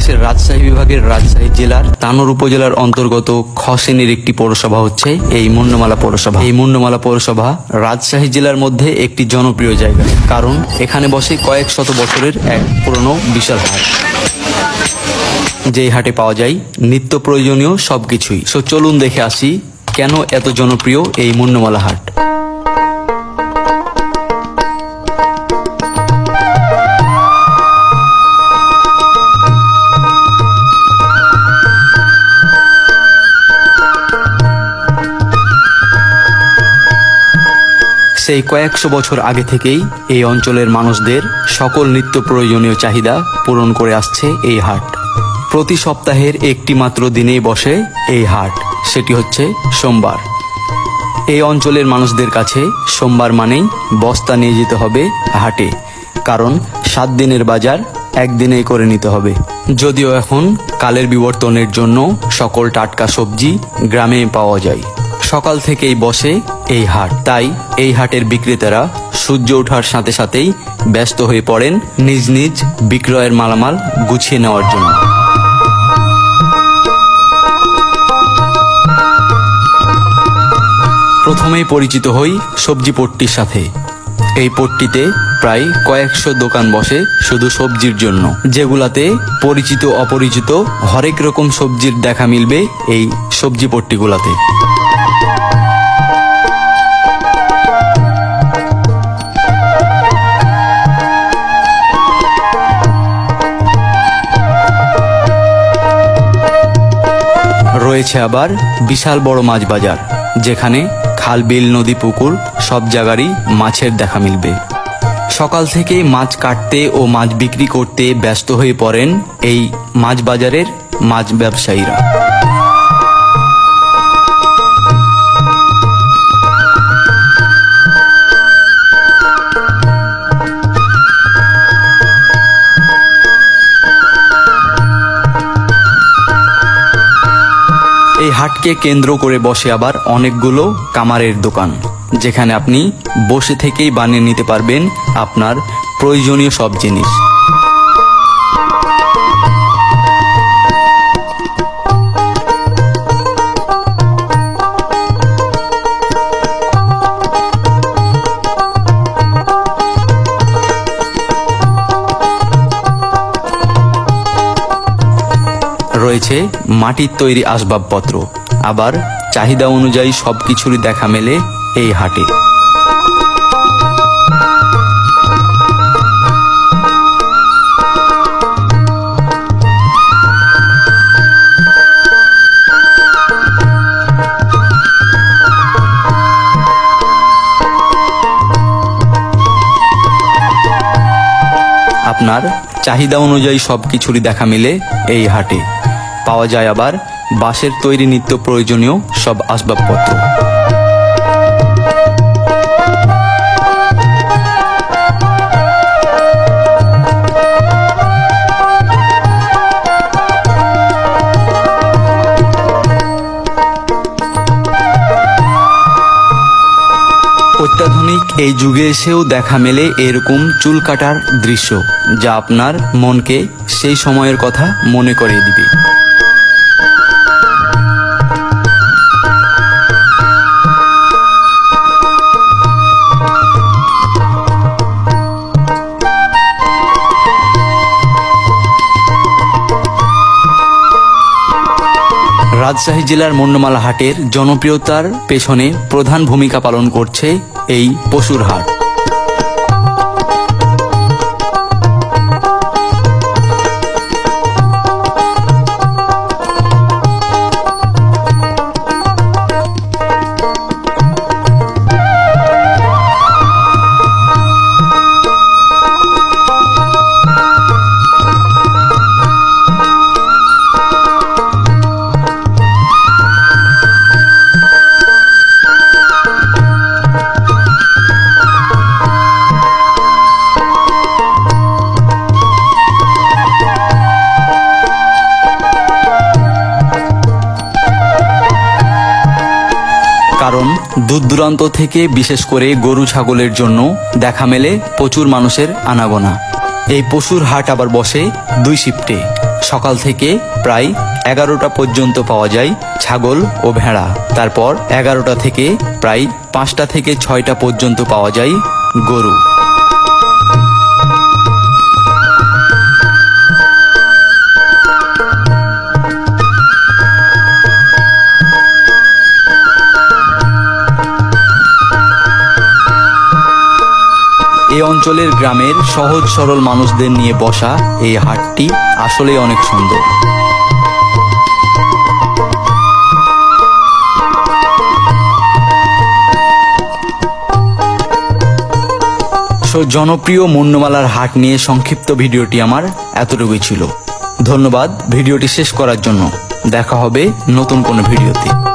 বাংলাদেশের রাজশাহী বিভাগের রাজশাহী জেলার তানোর উপজেলার অন্তর্গত খসেনের একটি পৌরসভা হচ্ছে এই মুন্নমালা পৌরসভা। এই মুন্ডমালা পৌরসভা রাজশাহী জেলার মধ্যে একটি জনপ্রিয় জায়গা, কারণ এখানে বসে কয়েক শত বছরের এক পুরনো বিশাল হাট। যেই হাটে পাওয়া যায় নিত্য প্রয়োজনীয় সব কিছুই সো চলুন দেখে আসি কেন এত জনপ্রিয় এই মুন্নমালা হাট। সেই কয়েকশো বছর আগে থেকেই এই অঞ্চলের মানুষদের সকল নিত্য প্রয়োজনীয় চাহিদা পূরণ করে আসছে এই হাট। প্রতি সপ্তাহের একটি মাত্র দিনেই বসে এই হাট, সেটি হচ্ছে সোমবার। এই অঞ্চলের মানুষদের কাছে সোমবার মানেই বস্তা নিয়ে যেতে হবে হাটে, কারণ সাত দিনের বাজার একদিনেই করে নিতে হবে। যদিও এখন কালের বিবর্তনের জন্য সকল টাটকা সবজি গ্রামে পাওয়া যায়। সকাল থেকেই বসে এই হাট। তাই এই হাটের বিক্রেতারা সূর্য ওঠার সাথে সাথেই ব্যস্ত হয়ে পড়েন নিজ নিজ বিক্রয়ের মালামাল গুছিয়ে নেওয়ার জন্য। প্রথমেই পরিচিত হই সবজি পট্টির সাথে। এই পট্টিতে প্রায় কয়েকশো দোকান বসে শুধু সবজির জন্য। যেগুলাতে পরিচিত অপরিচিত হরেক রকম সবজির দেখা মিলবে এই সবজি পট্টিগুলাতে রয়েছে আবার বিশাল বড় মাছ বাজার, যেখানে খাল, বিল, নদী, পুকুর সব জায়গারই মাছের দেখা মিলবে। সকাল থেকে মাছ কাটতে ও মাছ বিক্রি করতে ব্যস্ত হয়ে পড়েন এই মাছ বাজারের মাছ ব্যবসায়ীরা। এই হাটকে কেন্দ্র করে বসে আবার অনেকগুলো কামারের দোকান, যেখানে আপনি বসে থেকেই বানিয়ে নিতে পারবেন আপনার প্রয়োজনীয় সব জিনিস। রয়েছে মাটির তৈরি আসবাবপত্র। আবার চাহিদা অনুযায়ী সব কিছুরই দেখা মেলে এই হাটে। আপনার চাহিদা অনুযায়ী সব কিছুরই দেখা মিলে এই হাটে। পাওয়া যায় আবার। বাঁশের তৈরি নিত্য প্রয়োজনীয় সব আসবাবপত্র। অত্যাধুনিক এই যুগে এসেও দেখা মেলে এরকম চুল কাটার দৃশ্য, যা আপনার মনকে সেই সময়ের কথা মনে করিয়ে দিবে। রাজশাহী জেলার মন্ডমালা হাটের জনপ্রিয়তার পেছনে প্রধান ভূমিকা পালন করছে এই পশুর হাট। দূর দূরান্ত থেকে বিশেষ করে গরু ছাগলের জন্য দেখা মেলে প্রচুর মানুষের আনাগোনা। এই পশুর হাট আবার বসে দুই শিফটে। সকাল থেকে প্রায় এগারোটা পর্যন্ত পাওয়া যায় ছাগল ও ভেড়া। তারপর এগারোটা থেকে প্রায় পাঁচটা থেকে ছয়টা পর্যন্ত পাওয়া যায় গরু। এই অঞ্চলের গ্রামের সহজ সরল মানুষদের নিয়ে বসা এই হাটটি আসলে অনেক সুন্দর। জনপ্রিয় মুন্নমালার হাট নিয়ে সংক্ষিপ্ত ভিডিওটি আমার এতটুকুই ছিল। ধন্যবাদ ভিডিওটি শেষ করার জন্য। দেখা হবে নতুন কোনো ভিডিওতে।